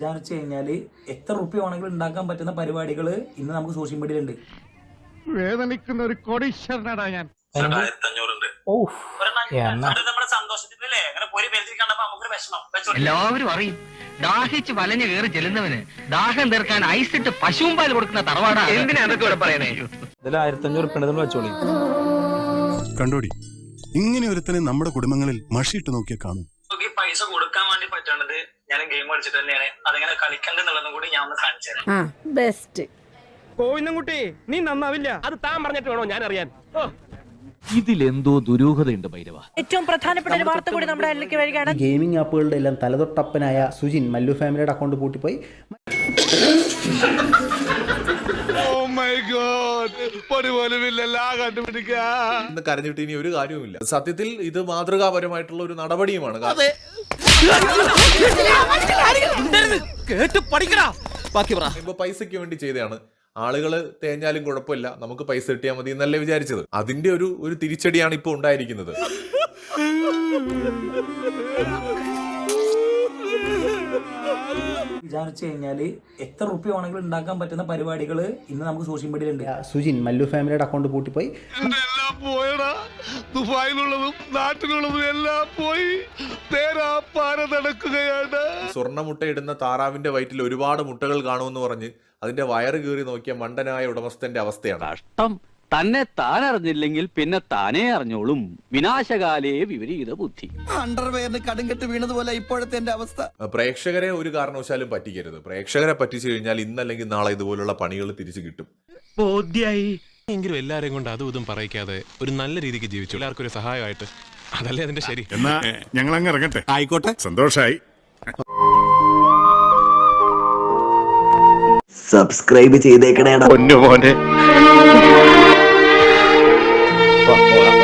ഇതാന്ന് വെച്ച് കഴിഞ്ഞാൽ എത്ര റുപ്യ വേണമെങ്കിലും ഉണ്ടാക്കാൻ പറ്റുന്ന പരിപാടികൾ ഇന്ന് നമുക്ക് സോഷ്യൽ മീഡിയയിലുണ്ട് വേദനിക്കുന്ന ഒരു കോടീശ്വരനാടാ ഞാൻ. എല്ലാവരും അറിയും. ദാഹിച്ച് വലഞ്ഞു കയറി ചെല്ലുന്നവന് ദാഹം തീർക്കാൻ ഐസിട്ട് പശുവും പാൽ കൊടുക്കുന്ന തറവാടാ എന്തിനാ അതൊക്കെ ഇവിടെ പറയണേ? ഇതിൽ ആയിരത്തഞ്ഞൂറ് ഉറുപ്പിക വെച്ചോളി. കണ്ടോടി? ഇങ്ങനെ ഒരുത്തനെ നമ്മുടെ കുടുംബങ്ങളിൽ മഷിയിട്ട് നോക്കിയാൽ കാണും. പൈസ കൊടുക്കാൻ വേണ്ടി പറ്റുന്നത് ഞാൻ ഗെയിം കളിച്ചിട്ട് തന്നെയാണ്. അതെങ്ങനെ കളിക്കണ്ടെന്നുള്ളതും കൂടി ഞാൻ ഒന്ന് കാണിച്ചു തരാം. ബെസ്റ്റ് കോവിന്ദൻകുട്ടി നീ നന്നാവില്ല. അത് താൻ പറഞ്ഞിട്ട് വേണോ ഞാൻ അറിയാൻ ഇതിലെന്തോ ദുരൂഹതയുണ്ട് ഭൈരവ. ഏറ്റവും പ്രധാനപ്പെട്ട ഒരു വാർത്ത കൂടി നമ്മുടെ അതിലേക്ക് വരികയാണ്. ഗെയിമിംഗ് ആപ്പുകളുടെ എല്ലാം തലതൊട്ടപ്പനായ സുജിൻ മല്ലു ഫാമിലിയുടെ അക്കൗണ്ട് പൂട്ടിപ്പോയി. ഇന്ന് കരഞ്ഞിട്ട് ഇനി ഒരു കാര്യവുമില്ല. സത്യത്തിൽ ഇത് മാതൃകാപരമായിട്ടുള്ള ഒരു നടപടിയുമാണ്. കേട്ട് പഠിക്കടാ. ബാക്കി പറ. ഇപ്പൊ പൈസയ്ക്ക് വേണ്ടി ചെയ്തതാണ്. ആളുകൾ തേഞ്ഞാലും കുഴപ്പമില്ല. നമുക്ക് പൈസ കിട്ടിയാൽ മതി എന്നല്ലേ വിചാരിച്ചത്. അതിന്റെ ഒരു ഒരു തിരിച്ചടിയാണ് ഇപ്പൊ ഉണ്ടായിരിക്കുന്നത്. ഇതാന്ന് കഴിഞ്ഞാൽ കഴിഞ്ഞാൽ എത്ര റുപ്യ വേണമെങ്കിലും ഉണ്ടാക്കാൻ പറ്റുന്ന പരിപാടികൾ ഇന്ന് നമുക്ക് സോഷ്യൽ മീഡിയയിൽ ഉണ്ട് സുജിൻ മല്ലു ഫാമിലിയുടെ അക്കൗണ്ട് പൂട്ടിപ്പോയി. പോയടാ. ദുബായിലുള്ളതും നാട്ടിലുള്ളതും എല്ലാം പോയി. നടക്കുകയാണ്. സ്വർണ മുട്ട ഇടുന്ന താറാവിന്റെ വയറ്റിൽ ഒരുപാട് മുട്ടകൾ കാണുമെന്ന് പറഞ്ഞ് അതിന്റെ വയറ് കീറി നോക്കിയ മണ്ടനായ ഉടമസ്ഥന്റെ അവസ്ഥയാണ്. കഷ്ടം. തന്നെ താൻ അറിഞ്ഞില്ലെങ്കിൽ പിന്നെ താനേ അറിഞ്ഞോളും. വിനാശകാലേ വിപരീത ബുദ്ധി. അണ്ടർവെയറിന് കടുങ്കെട്ട് വീണതുപോലെ ഇപ്പോഴത്തെ എന്റെ അവസ്ഥ. പ്രേക്ഷകരെ ഒരു കാരണവശാലും പറ്റിക്കരുത്. പ്രേക്ഷകരെ പറ്റിച്ചു കഴിഞ്ഞാൽ ഇന്നല്ലെങ്കിൽ നാളെ ഇതുപോലുള്ള പണികൾ തിരിച്ചു കിട്ടും. ബോധ്യായി. എങ്കിലും എല്ലാരെയും കൊണ്ട് അതും ഇതും പറയിക്കാതെ ഒരു നല്ല രീതിക്ക് ജീവിച്ചു. എല്ലാവർക്കും ഒരു സഹായമായിട്ട്. അതല്ലേ അതിന്റെ ശരി? എന്നാ ഞങ്ങൾ അങ്ങ് ഇറങ്ങട്ടെ? ആയിക്കോട്ടെ. സന്തോഷായി. സബ്സ്ക്രൈബ് ചെയ്തേക്കണേടാ. പൊന്നു മോനെ 广播了。